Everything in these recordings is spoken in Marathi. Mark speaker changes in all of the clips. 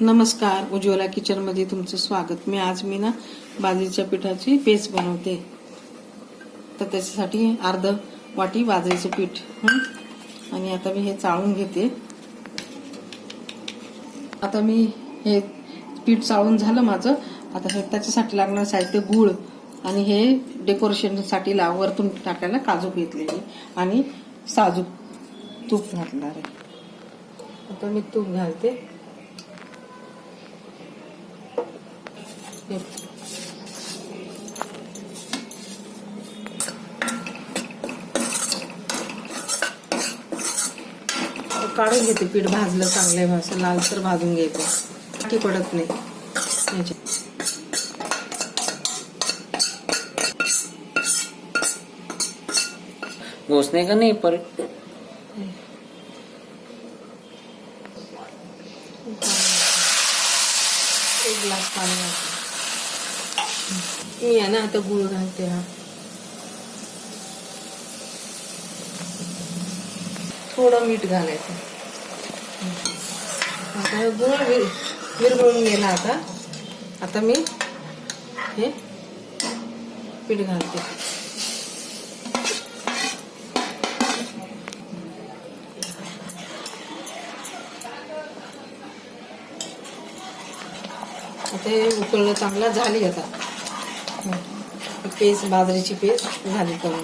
Speaker 1: नमस्कार उज्ज्वला किचनमध्ये तुमचं स्वागत. मी आज मी ना बाजरीच्या पिठाची पेस्ट बनवते. तर त्याच्यासाठी अर्ध वाटी बाजरीचं पीठ आणि आता मी हे चाळून घेते. आता मी हे पीठ चाळून झालं माझं. आता हे त्याच्यासाठी लागणार साहित्य गूळ आणि हे डेकोरेशनसाठी ला वरतून टाकायला काजू घेतलेली आणि साजूक तूप घातणार आहे. आता मी तूप घालते. काढून घेते पीठ भाजलं चांगलं असं लालसर भाजून घ्यायचं. की पडत नाही.
Speaker 2: घोसणे का नाही पर
Speaker 1: एक ग्लास पाणी मी आहे ना आता गुळ घालते हा थोडं मीठ घालायचं. आता गुळ विर विरघळून गेला आता. आता मी हे पीठ घालते. आता हे उकळलं चांगला झाली आता. पेस्ट बाजरीची पेस्ट झाली करून.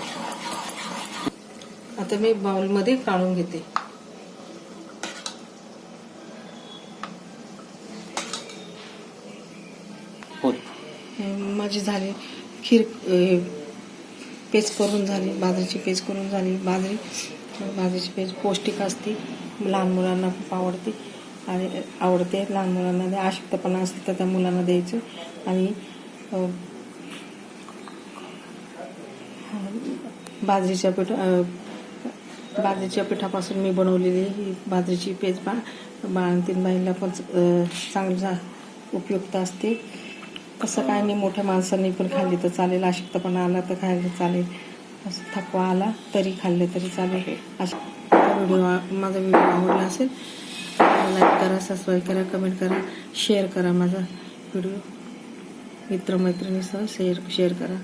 Speaker 1: आता मी बाउलमध्ये काढून घेते. अं, माझी झाली खीर पेस्ट करून झाली बाजरीची पेस्ट करून झाली बाजरी बाजरीची पेस्ट पौष्टिक असते लहान मुलांना खूप आवडते आणि आवडते लहान मुलांना द्या अशक्तपणा असेल तर त्या मुलांना द्यायचं आणि बाजरीच्या पीठ बाजरीच्या पिठापासून मी बनवलेली ही बाजरीची पेज बा बाळंतीन बाईला पण चांगला चांगली जा- उपयुक्त असते. कसं काय नाही मोठ्या माणसांनी पण खाल्ली तर चालेल. अशक्तपणा आला तर खायला चालेल. असं थकवा आला तरी खाल्लं तरी चालेल. अशा व्हिडिओ माझा व्हिडिओ आवडला असेल लाईक करा सबस्क्राईब करा कमेंट करा शेअर करा माझा व्हिडिओ. मित्रमैत्रिणीसह शेअर शेअर करा.